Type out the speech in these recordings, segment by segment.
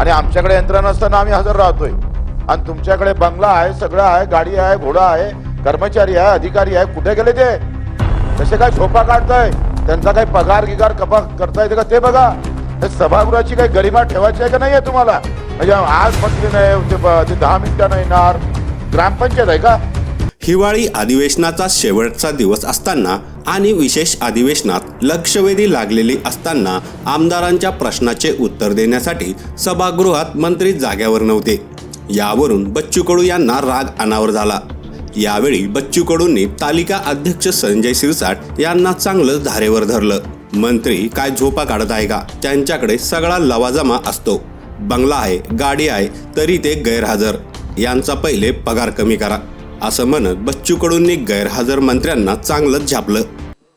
आणि आमच्याकडे यंत्रणा असताना आम्ही हजर राहतोय. आणि तुमच्याकडे बंगला आहे सगळं आहे गाडी आहे घोडा आहे कर्मचारी आहे अधिकारी आहे कुठे गेले ते? कसे काय झोपा काढताय? त्यांचा काही पगार गिगार कपा करता येते का? ते बघा. सभागृहाची काही गरिमा ठेवायची आहे का नाही आहे तुम्हाला? म्हणजे आज मंत्री नाही ते दहा ते दहा येणार. ग्रामपंचायत आहे का? हिवाळी अधिवेशनाचा शेवटचा दिवस असताना आणि विशेष अधिवेशनात लक्षवेधी लागलेली असताना आमदारांच्या प्रश्नाचे उत्तर देण्यासाठी सभागृहात मंत्री जाग्यावर नव्हते. यावरून बच्चू कडू यांना राग अनावर झाला. यावेळी बच्चू कडूंनी तालिका अध्यक्ष संजय सिरसाट यांना चांगलं धारेवर धरलं. मंत्री काय झोपा काढत आहे का? त्यांच्याकडे सगळा लवाजमा असतो. बंगला आहे गाडी आहे तरी ते गैरहजर. यांचा पहिले पगार कमी करा. असं म्हणत बच्चू कडूंनी गैरहजर मंत्र्यांना चांगलंच झापलं.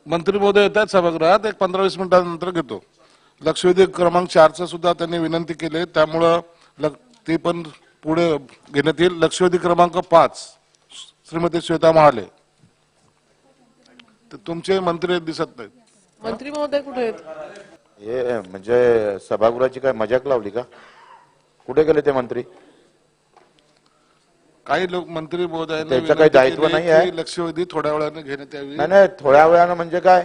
मंत्री महोदय येत आहेत सभागृहात एक पंधरा वीस मिनिटानंतर घेतो. लक्षवेधी क्रमांक चारचं सुद्धा त्यांनी विनंती केली. त्यामुळं लक- ते पण पुढे घेण्यात येईल. लक्षवेधी क्रमांक पाच श्रीमती श्वेता महाले. ते तुमचे मंत्री दिसत नाहीत. मंत्री महोदय कुठे आहेत? हे म्हणजे सभागृहाची काय मजाक लावली का? कुठे गेले ते मंत्री? काही लोक मंत्री त्यांचं काही दायित्व नाही आहे? लक्षवेधी थोड्या वेळाने घेण्यात यावी. नाही नाही थोड्या वेळानं म्हणजे काय?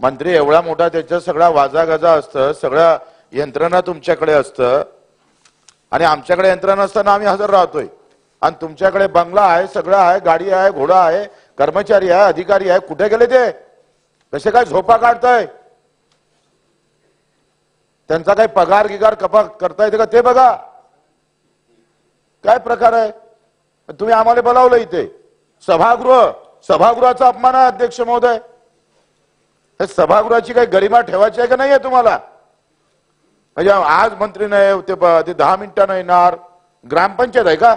मंत्री एवढा मोठा त्याच्या सगळा वाजागाजा असतं सगळं यंत्रणा तुमच्याकडे असतं. आणि आमच्याकडे यंत्रणा असताना आम्ही हजर राहतोय. आणि तुमच्याकडे बंगला आहे सगळं आहे गाडी आहे घोडा आहे कर्मचारी आहे अधिकारी आहे कुठे गेले ते? कसे काय झोपा काढताय? त्यांचा काही पगार गिगार कपा करता येते का? ते बघा. काय प्रकार आहे? तुम्ही आम्हाला बोलावलं इथे. सभागृह सभागृहाचा अपमान आहे अध्यक्ष महोदय. हे सभागृहाची काही गरिमा ठेवायची आहे का नाही आहे तुम्हाला? म्हणजे आज मंत्री नाही ते ब- ते दहा मिनिटानं येणार. ग्रामपंचायत आहे का?